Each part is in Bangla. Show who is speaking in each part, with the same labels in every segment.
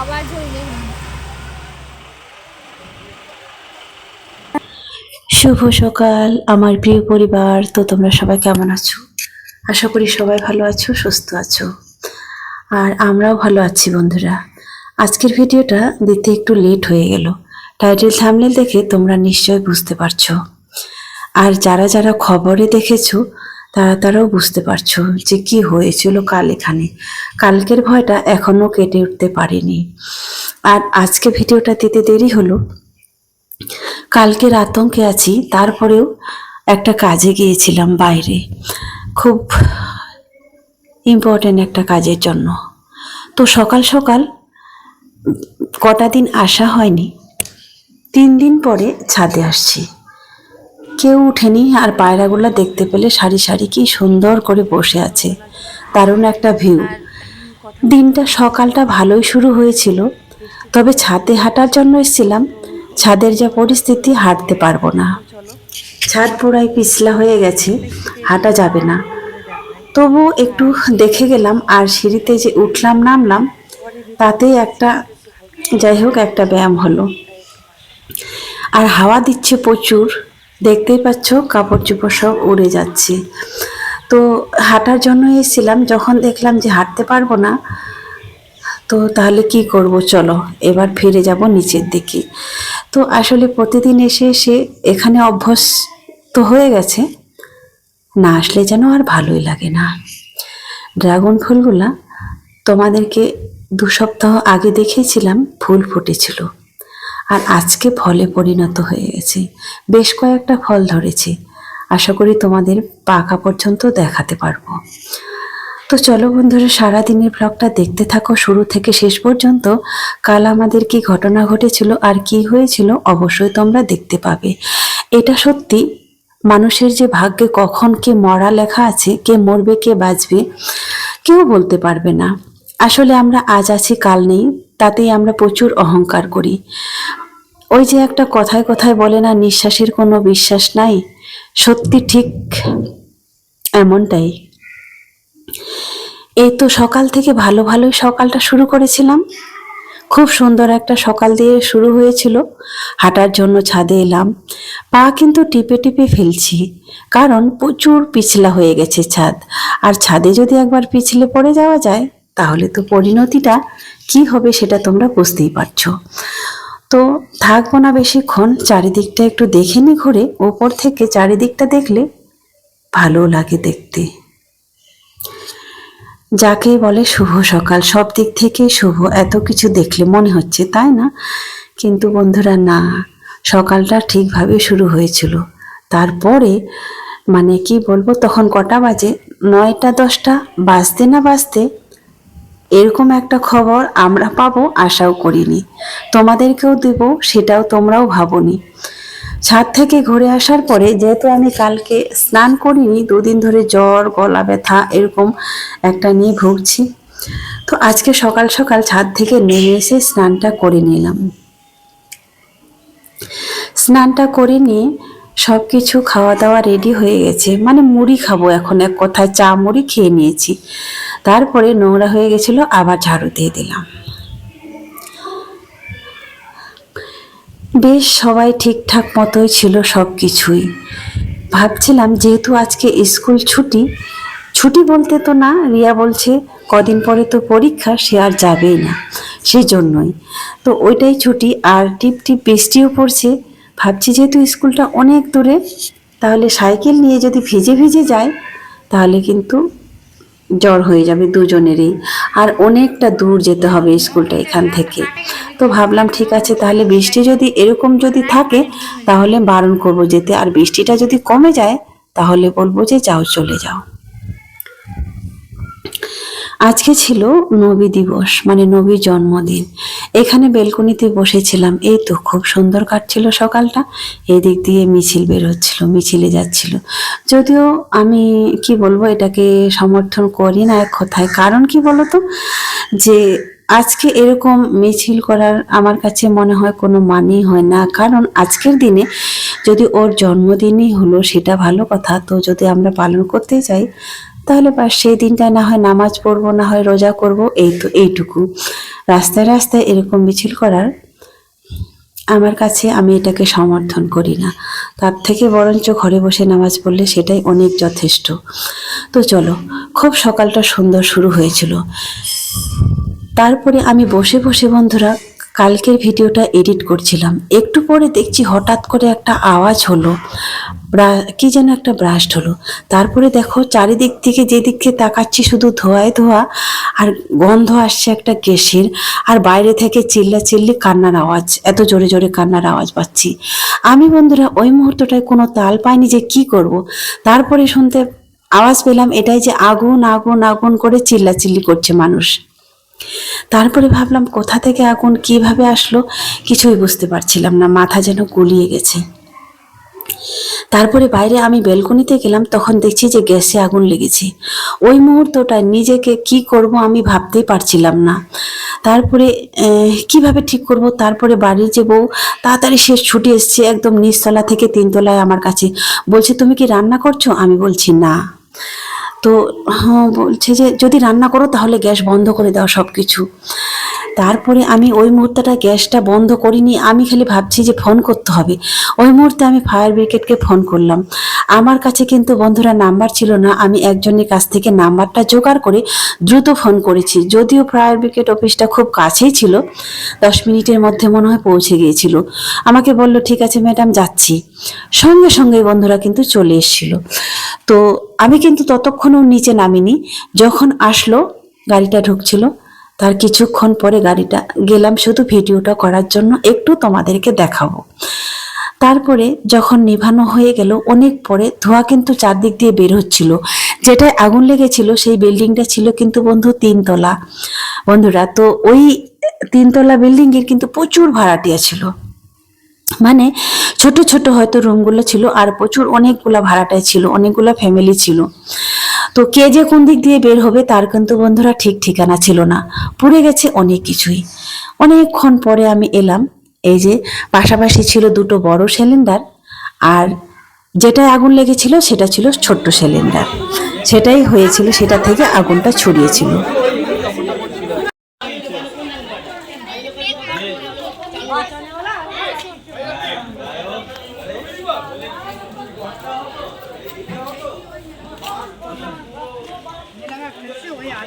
Speaker 1: আওয়াজ হইলে
Speaker 2: শুভ সকাল, আমার প্রিয় পরিবার। তো তোমরা সবাই কেমন আছো? আশা করি সবাই ভালো আছো, সুস্থ আছো। আর আমরাও ভালো আছি, বন্ধুরা। আজকের ভিডিওটা দিতে একটু লেট হয়ে গেল। টাইটেল থামলে দেখে তোমরা নিশ্চয় বুঝতে পারছ। আর যারা যারা খবরে দেখেছ তারা তারাও বুঝতে পারছ যে কি হয়েছিল কাল এখানে। কালকের ভয়টা এখনও কেটে উঠতে পারেনি। আর আজকে ভিডিওটা দিতে দেরি হলো। কালকের আতঙ্কে আছি, তারপরেও একটা কাজে গিয়েছিলাম বাইরে। খুব ইম্পর্টেন্ট একটা কাজের জন্য। তো সকাল সকাল কটা দিন আসা হয়নি, তিন দিন পরে ছাদে আসছি। কেউ উঠেনি আর পায়রাগুলো দেখতে পেলে সারি সারি কি সুন্দর করে বসে আছে। দারুণ একটা ভিউ। দিনটা সকালটা ভালোই শুরু হয়েছিল, তবে ছাদে হাঁটার জন্য এসেছিলাম। ছাদের যা পরিস্থিতি হাঁটতে পারব না। ছাদ পুরাই পিছলা হয়ে গেছে, হাঁটা যাবে না। তবু একটু দেখে গেলাম আর সিঁড়িতে যে উঠলাম নামলাম তাতেই একটা, যাই হোক একটা ব্যায়াম হলো। আর হাওয়া দিচ্ছে প্রচুর। দেখতেই পাচ্ছ কাপড় চোপড় সব উড়ে যাচ্ছে। তো হাঁটার জন্য এসেছিলাম, যখন দেখলাম যে হাঁটতে পারব না, তো তাহলে কি করব? চলো, এবার ফিরে যাব নিচের দিকে। তো আসলে প্রতিদিন এসে এসে এখানে অভ্যস্ত হয়ে গেছে, না আসলে যেন আর ভালোই লাগে না। ড্রাগন ফুলগুলা তোমাদেরকে দু সপ্তাহ আগে দেখেছিলাম, ফুল ফুটেছিল। আর আজকে ফলে পরিণত হয়ে গেছে। বেশ কয়েকটা ফল ধরেছে। আশা করি তোমাদের পাকা পর্যন্ত দেখাতে পারব। তো চলো বন্ধুরা সারা দিনের ব্লগটা দেখতে থাকো। শুরু থেকে শেষ পর্যন্ত কাল আমাদের কি ঘটনা ঘটেছিল আর কি হয়েছিল অবশ্যই তোমরা দেখতে পাবে। এটা সত্যি, মানুষের যে ভাগ্যে কখন কে মরা লেখা আছে, কে মরবে, কে বাঁচবে, কেউ বলতে পারবে না। আসলে আমরা আজ আছি, কাল নেই, তাতেই আমরা প্রচুর অহংকার করি। ওই যে একটা কথায় কথায় বলে না, নিঃশ্বাসের কোনো বিশ্বাস নাই, সত্যি ঠিক এমনটাই। এই তো সকাল থেকে ভালো ভালোই সকালটা শুরু করেছিলাম। খুব সুন্দর একটা সকাল দিয়ে শুরু হয়েছিল। হাঁটার জন্য ছাদে এলাম। পা কিন্তু টিপে টিপে ফেলছি, কারণ প্রচুর পিছলা হয়ে গেছে ছাদ। আর ছাদে যদি একবার পিছলে পড়ে যাওয়া যায় তাহলে তো পরিণতিটা কি হবে সেটা তোমরা বুঝতেই পারছ। তো থাকব না বেশিক্ষণ, চারিদিকটা একটু দেখে নি ঘুরে, ওপর থেকে চারিদিকটা দেখলে ভালো লাগে দেখতে। যাকে বলে শুভ সকাল, সব দিক থেকে শুভ, এত কিছু দেখলে মনে হচ্ছে, তাই না? কিন্তু বন্ধুরা, না, সকালটা ঠিকভাবে শুরু হয়েছিল। তারপরে মানে কি বলব, তখন কটা বাজে? নয়টা, দশটা, বাজতে না বাজতে এরকম একটা খবর আমরা পাবো, আশাও করিনি। তোমাদেরকেও দেব, সেটাও তোমরাও ভাবোনি। ছাদ থেকে ঘুরে আসার পরে, যেহেতু আমি কালকে স্নান করিনি, দুদিন ধরে জ্বর, গলা ব্যথা, এরকম একটা নিয়ে ভুগছি। তো আজকে সকাল সকাল ছাদ থেকে নেমে এসে স্নানটা করে নিলাম। স্নানটা করে নিয়ে সব কিছু খাওয়া দাওয়া রেডি হয়ে গেছে। মানে মুড়ি খাব এখন, এক কথায় চা মুড়ি খেয়ে নিয়েছি। তারপরে নোংরা হয়ে গেছিল, আবার ঝাড়ু দিয়ে দিলাম। বেশ, সবাই ঠিকঠাক মতোই ছিল সব কিছুই ভাবছিলাম যেহেতু আজকে স্কুল ছুটি ছুটি বলতে তো না, রিয়া বলছে কদিন পরে তো পরীক্ষা, সে আর যাবেই না সেই জন্যই তো ওইটাই ছুটি, আর টিপ টিপ বৃষ্টিও পড়ছে ভাবছি যেহেতু স্কুলটা অনেক দূরে, তাহলে সাইকেল নিয়ে যদি ভিজে ভিজে যায় তাহলে কিন্তু জ্বর হয়ে যাবে দুজনেরই। আর অনেকটা দূর যেতে হবে স্কুলটা এখান থেকে। তো ভাবলাম ঠিক আছে, তাহলে বৃষ্টি যদি এরকম যদি থাকে, তাহলে বারণ করব যেতে। আর বৃষ্টিটা যদি কমে যায়, তাহলে বলব যে যাও, চলে যাও। আজকে ছিল নবী দিবস মানে নবীর জন্মদিন। এখানে বেলকনিতে বসেছিলাম। এই তো খুব সুন্দর কাটছিল সকালটা। এদিক দিয়ে মিছিল বের হচ্ছিল মিছিলে যাচ্ছিল। যদিও আমি, কি বলব, এটাকে সমর্থন করি না এক কথায়। কারণ কি বলতো? যে আজকে এরকম মিছিল করার আমার কাছে মনে হয় কোনো মানেই হয় না। কারণ আজকের দিনে যদি ওর জন্মদিনই হলো, সেটা ভালো কথা। তো যদি আমরা পালন করতে চাই তাহলে বা সেই দিনটা না হয় নামাজ পড়ব, না হয় রোজা করব, এই তো এইটুকু। রাস্তায় রাস্তায় এরকম মিছিল করার আমার কাছে আমি এটাকে সমর্থন করি না। তার থেকে বরঞ্চ ঘরে বসে নামাজ পড়লে সেটাই অনেক যথেষ্ট। তো চলো, খুব সকালটা সুন্দর শুরু হয়েছিল। তারপরে আমি বসে বসে বন্ধুরা কালকের ভিডিওটা এডিট করছিলাম। একটু পরে দেখছি হঠাৎ করে একটা আওয়াজ হলো কি যেন একটা ব্রাস্ট হলো। তারপরে দেখো চারিদিক থেকে যেদিকে তাকাচ্ছি শুধু ধোঁয়ায় ধোয়া আর গন্ধ আসছে একটা গ্যাসের আর বাইরে থেকে চিল্লা চিল্লি কান্নার আওয়াজ, এত জোরে জোরে কান্নার আওয়াজ পাচ্ছি। আমি বন্ধুরা ওই মুহূর্তটায় কোনো তাল পাইনি যে কি করব। তারপরে শুনতে আওয়াজ পেলাম এটাই যে আগুন আগুন আগুন করে চিল্লাচিল্লি করছে মানুষ। তারপরে ভাবলাম, কোথা থেকে আগুন কীভাবে আসলো কিছুই বুঝতে পারছিলাম না, মাথা যেন গুলিয়ে গেছে। তারপরে বাইরে আমি বেলকনিতে গেলাম, তখন দেখছি যে গ্যাসে আগুন লেগেছে। ওই মুহূর্তটায় নিজেকে কি করব আমি ভাবতেই পারছিলাম না। তারপরে কীভাবে ঠিক করব? তারপরে বাড়ির যে বউ, তাড়াতাড়ি সে ছুটে এসছে, একদম নিচতলা থেকে তিনতলায় আমার কাছে। বলছে, তুমি কি রান্না করছ? আমি বলছি, না। তো হ্যাঁ বলছে যে যদি রান্না করো তাহলে গ্যাস বন্ধ করে দাও সব কিছু তারপরে আমি ওই মুহূর্তটা গ্যাসটা বন্ধ করিনি। আমি খালি ভাবছি যে ফোন করতে হবে। ওই মুহূর্তে আমি ফায়ার ব্রিগেডকে ফোন করলাম। আমার কাছে কিন্তু বন্ধুরা নাম্বার ছিল না। আমি একজনের কাছ থেকে নাম্বারটা জোগাড় করে দ্রুত ফোন করেছি। যদিও ফায়ার ব্রিগেড অফিসটা খুব কাছেই ছিল। দশ মিনিটের মধ্যে মনে হয় পৌঁছে গিয়েছিল। আমাকে বলল, ঠিক আছে ম্যাডাম, যাচ্ছি। সঙ্গে সঙ্গে বন্ধুরা কিন্তু চলে এসেছিল। তো আমি কিন্তু ততক্ষণও নিচে নামিনি। যখন আসলো, গাড়িটা ঢুকছিল তার কিছুক্ষণ পরে গাড়িটা গেলাম শুধু ভিডিওটা করার জন্য, একটু তোমাদেরকে দেখাবো। তারপরে যখন নিভানো হয়ে গেল, অনেক পরে ধোঁয়া কিন্তু চারদিক দিয়ে বের হচ্ছিল। যেটায় আগুন লেগেছিল, সেই বিল্ডিংটা ছিল কিন্তু বন্ধু তিনতলা। বন্ধুরা, তো ওই তিনতলা বিল্ডিং এর কিন্তু প্রচুর ভাড়াটিয়া ছিল। মানে ছোট ছোট হয়তো রুমগুলো ছিল, আর প্রচুর অনেকগুলা ভাড়াটায় ছিল, অনেকগুলা ফ্যামিলি ছিল। তো কে যে কোন দিক দিয়ে বের হবে তার কিন্তু বন্ধুরা ঠিক ঠিকানা ছিল না। পুড়ে গেছে অনেক কিছুই। অনেকক্ষণ পরে আমি এলাম, এই যে পাশাপাশি ছিল দুটো বড় সিলিন্ডার আর যেটায় আগুন লেগেছিল সেটা ছিল ছোট্ট সিলিন্ডার সেটাই হয়েছিল, সেটা থেকে আগুনটা ছড়িয়েছিল।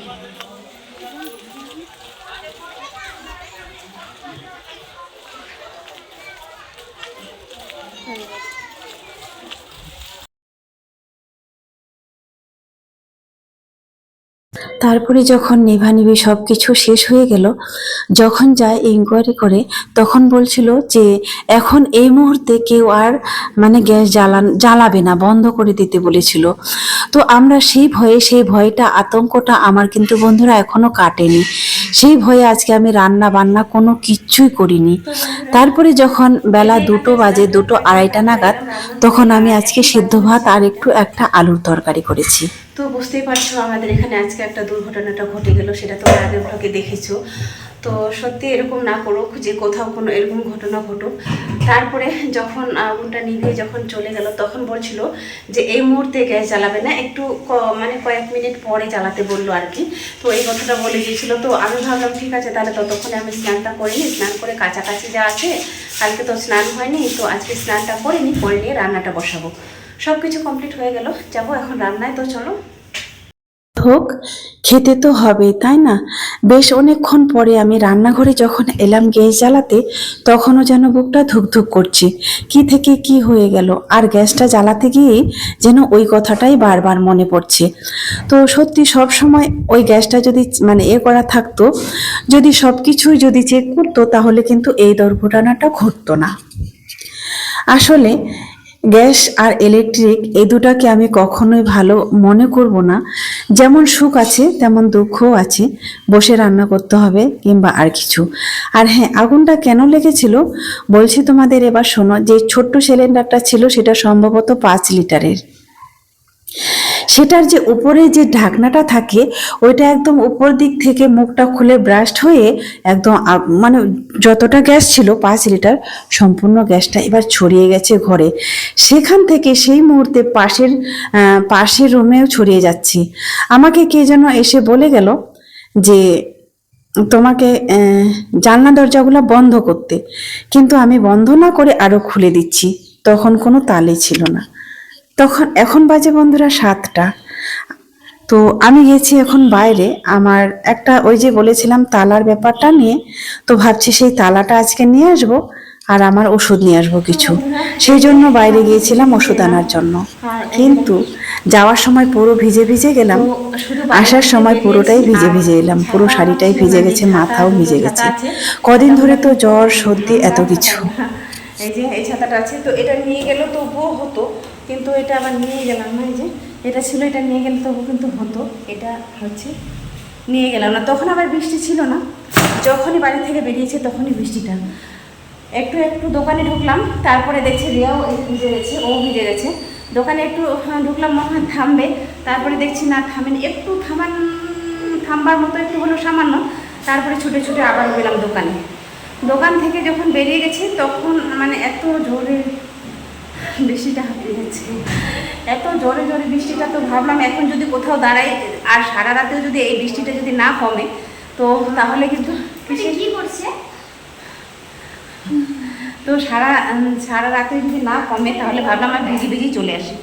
Speaker 2: body. তারপরে যখন নিভানিবি সব কিছু শেষ হয়ে গেল, যখন যায় ইনকোয়ারি করে, তখন বলছিল যে, এখন এই মুহূর্তে কেউ আর মানে গ্যাস জ্বালান, জ্বালাবে না, বন্ধ করে দিতে বলেছিল। তো আমরা সেই ভয়ে, সেই ভয়টা, আতঙ্কটা আমার কিন্তু বন্ধুরা এখনও কাটেনি। সেই ভয়ে আজকে আমি রান্না বান্না কোনো কিচ্ছুই করিনি। তারপরে যখন বেলা দুটো বাজে, দুটো আড়াইটা নাগাদ, তখন আমি আজকে সেদ্ধ ভাত আর একটু একটা আলুর তরকারি করেছি। তো বুঝতেই পারছ আমাদের এখানে আজকে একটা দুর্ঘটনাটা ঘটে গেল, সেটা তোমরা আগের ব্লগে দেখেছ। তো সত্যি এরকম না করুক যে কোথাও কোনো এরকম ঘটনা ঘটুক। তারপরে যখন আগুনটা নিভে যখন চলে গেল, তখন বলছিল যে এই মুহূর্তে গ্যাস জ্বালাবে না, একটু মানে কয়েক মিনিট পরে জ্বালাতে বলল আর কি। তো এই কথাটা বলে দিয়েছিল। তো আমি ভাবলাম, ঠিক আছে, তাহলে ততক্ষণে আমি স্নানটা করিনি স্নান করে কাছাকাছি যা আছে, কালকে তো স্নান হয়নি, তো আজকে স্নানটা করিনি করে নিয়ে রান্নাটা বসাবো। সব কিছু কমপ্লিট হয়ে গেল, যাব এখন রান্নায়, তো চলো। হোক, খেতে তো হবেই, তাই না? বেশ অনেকক্ষণ পরে আমি রান্নাঘরে যখন এলাম গ্যাস জ্বালাতে, তখনও যেন বুকটা ধুকধুক করছে। কি থেকে কি হয়ে গেল? আর গ্যাসটা জ্বালাতে গিয়েই যেন ওই কথাটাই বারবার মনে পড়ছে। তো সত্যি সব সময় ওই গ্যাসটা যদি মানে এ করা থাকতো, যদি সব কিছুই যদি চেক করতো, তাহলে কিন্তু এই দুর্ঘটনাটা ঘটতো না। আসলে গ্যাস আর ইলেকট্রিক এই দুটাকে আমি কখনোই ভালো মনে করব না। যেমন সুখ আছে, তেমন দুঃখও আছে। বসে রান্না করতে হবে কিংবা আর কিছু। আর হ্যাঁ আগুনটা কেন লেগেছিল? বলছি তোমাদের এবার শোনো, যে ছোট্ট সিলিন্ডারটা ছিল, সেটা সম্ভবত পাঁচ লিটারের। সেটার যে উপরে যে ঢাকনাটা থাকে, ওইটা একদম উপর দিক থেকে মুখটা খুলে ব্রাস্ট হয়ে একদম মানে যতটা গ্যাস ছিল, পাঁচ লিটার সম্পূর্ণ গ্যাসটা এবার ছড়িয়ে গেছে ঘরে। সেখান থেকে সেই মুহূর্তে পাশের পাশের রুমেও ছড়িয়ে যাচ্ছি। আমাকে কে যেন এসে বলে গেল যে, তোমাকে জানলা দরজাগুলো বন্ধ করতে। কিন্তু আমি বন্ধ না করে আরও খুলে দিচ্ছি। তখন কোনো তালে ছিল না। তখন, এখন বাজে বন্ধুরা সাতটা। তো আমি গেছি এখন বাইরে। আমার একটা ওই যে বলেছিলাম তালার ব্যাপারটা নিয়ে, তো ভাবছি সেই তালাটা আজকে নিয়ে আসব আর আমার ওষুধ নিয়ে আসব কিছু। সেই জন্য বাইরে গিয়েছিলাম ওষুধ আনার জন্য। কিন্তু যাওয়ার সময় পুরো ভিজে ভিজে গেলাম। আসার সময় পুরোটাই ভিজে ভিজে এলাম। পুরো শাড়িটাই ভিজে গেছে, মাথাও ভিজে গেছে। কদিন ধরে তো জ্বর, সর্দি, এত কিছু।
Speaker 1: এই যে এই ছাতাটা আছে, তো এটা নিয়ে গেলেও তবুও হতো। কিন্তু এটা আবার নিয়ে গেলাম না এই যে এটা ছিল এটা নিয়ে গেলে তবু কিন্তু হতো। এটা হচ্ছে নিয়ে গেলাম না। তখন আবার বৃষ্টি ছিল না। যখনই বাড়ি থেকে বেরিয়েছে তখনই বৃষ্টিটা। একটু একটু দোকানে ঢুকলাম তারপরে দেখছি রিয়াও ভিজে গেছে ও ভিজে গেছে। দোকানে একটু হ্যাঁ, ঢুকলাম মনে হয় থামবে। তারপরে দেখছি না থামেনি। একটু থামান থামবার মতো একটু হলো সামান্য। তারপরে ছুটে ছুটে আবার গেলাম দোকানে। দোকান থেকে যখন বেরিয়ে গেছি তখন মানে এত জোরে বৃষ্টিটা হাঁপিয়ে যাচ্ছে। এত জোরে জোরে বৃষ্টিটা তো ভাবলাম এখন যদি কোথাও দাঁড়াই আর সারা রাতেও যদি এই বৃষ্টিটা যদি না কমে তো তাহলে কিন্তু
Speaker 3: কি করছে?
Speaker 1: তো সারা সারা রাতে যদি না কমে তাহলে ভাবলাম আর ভিজি ভিজি চলে আসি।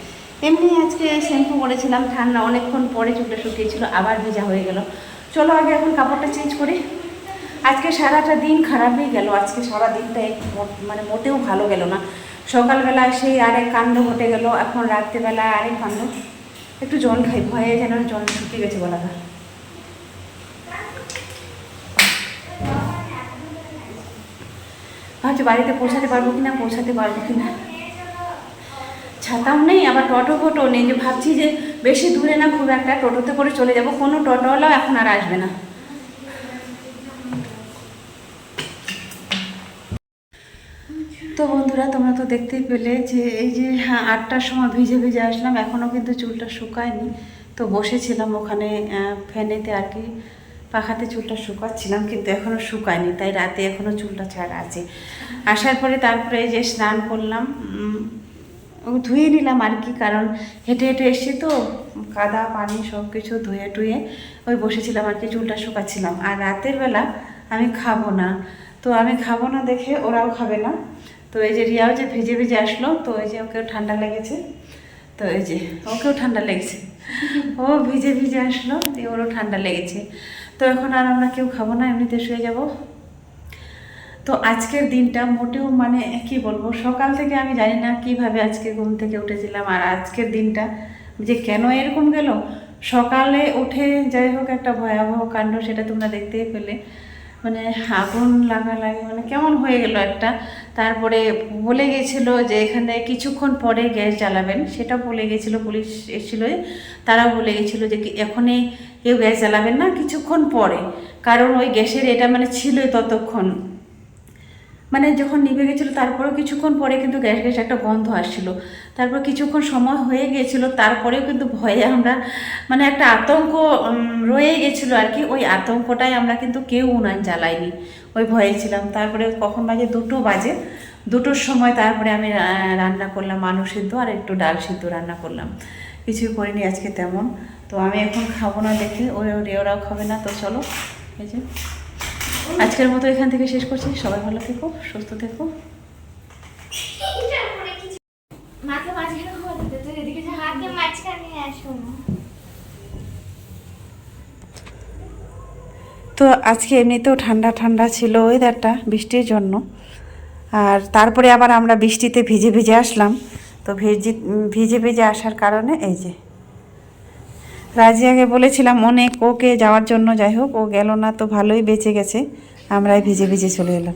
Speaker 1: এমনি আজকে শ্যাম্পু করেছিলাম ঠান্ডা অনেকক্ষণ পরে চুলটা শুকিয়েছিল আবার ভিজা হয়ে গেল। চলো আগে এখন কাপড়টা চেঞ্জ করি। আজকে সারাটা দিন খারাপই গেল আজকে সারা দিনটা মানে মোটেও ভালো গেল না। সকালবেলায় সেই আরেক কাণ্ড ঘটে গেল, এখন রাত্রেবেলায় আরেক কাণ্ড। একটু জল খাই, ভয়ে যেন জল শুকিয়ে গেছে বলা গলাটা। ভাবছি বাড়িতে পৌঁছাতে পারব কিনা, পৌঁছাতে পারব কিনা। ছাতাও নেই, আবার টোটো ফোটো নেই, যে ভাবছি যে বেশি দূরে না খুব একটা, টোটোতে করে চলে যাব। কোনো টোটোওয়ালাও এখন আর আসবে না। তো বন্ধুরা, তোমরা তো দেখতেই পেলে যে এই যে হ্যাঁ আটটার সময় ভিজে ভিজে আসলাম এখনও কিন্তু চুলটা শুকায়নি। তো বসেছিলাম ওখানে ফ্যানেতে আর কি, পাখাতে চুলটা শুকাচ্ছিলাম, কিন্তু এখনও শুকায়নি, তাই রাতে এখনও চুলটা ছাড়া আছে। আসার পরে তারপরে এই যে স্নান করলাম ধুয়ে নিলাম আর কি, কারণ হেঁটে হেঁটে এসছি তো, কাদা, পানি সব কিছু ধুয়ে টুয়ে ওই বসেছিলাম আর কি, চুলটা শুকাচ্ছিলাম। আর রাতের বেলা আমি খাব না, তো আমি খাব না দেখে ওরাও খাবে না। তো এই যে রিয়াও যে ভিজে ভিজে আসলো, তো এই যে ওকেও ঠান্ডা লেগেছে। তো এই যে ওকেও ঠান্ডা লেগেছে। ও ভিজে ভিজে আসলো, দিয়ে ওরও ঠান্ডা লেগেছে। তো এখন আর আমরা কেউ খাব না, এমনিতে শুয়ে যাব। তো আজকের দিনটা মোটেও মানে কি বলব, সকাল থেকে আমি জানি না কীভাবে আজকে ঘুম থেকে উঠেছিলাম, আর আজকের দিনটা যে কেন এরকম গেল। সকালে উঠে যাই হোক একটা ভয়াবহ কাণ্ড, সেটা তোমরা দেখতেই পেলে। মানে আগুন লাগা লাগে মানে কেমন হয়ে গেল একটা। তারপরে বলে গেছিল যে এখানে কিছুক্ষণ পরে গ্যাস জ্বালাবেন। সেটা বলে গেছিল, পুলিশ এসেছিল তারা বলে গেছিল যে এখনই কেউ গ্যাস জ্বালাবেন না, কিছুক্ষণ পরে। কারণ ওই গ্যাসের এটা মানে ছিল ততক্ষণ। মানে যখন নিভে গেছিল, তারপরেও কিছুক্ষণ পরে কিন্তু গ্যাস গ্যাস একটা গন্ধ আসছিল। তারপর কিছুক্ষণ সময় হয়ে গিয়েছিল তারপরেও কিন্তু ভয়ে আমরা মানে একটা আতঙ্ক রয়ে গেছিল আর কি। ওই আতঙ্কটাই আমরা কিন্তু কেউ উনান জ্বালাইনি ওই ভয়ে ছিলাম। তারপরে কখন বাজে? দুটো বাজে। দুটোর সময় তারপরে আমি রান্না করলাম আলু সিদ্ধ আর একটু ডাল সিদ্ধ রান্না করলাম। কিছুই করিনি আজকে তেমন। তো আমি এখন খাব না দেখে ওই ওরাও খাবে না। তো চলো, এই যে। আজকের মতো এখান থেকে শেষ করছি। সবাই ভালো থেকো সুস্থ থেকো।
Speaker 3: মাকে মাঝখানে হতে দে, তুই এদিকে যা। মাঝখানে আসো না।
Speaker 2: তো আজকে এমনিতেও ঠান্ডা ঠান্ডা ছিল ওয়েদারটা বৃষ্টির জন্য। আর তারপরে আবার আমরা বৃষ্টিতে ভিজে ভিজে আসলাম। তো ভিজে ভিজে ভিজে আসার কারণে এই যে রাজিয়াকে বলেছিলাম অনেক ওকে যাওয়ার জন্য যাই হোক, ও গেল না তো ভালোই বেঁচে গেছে। আমরাই ভিজে ভিজে চলে এলাম।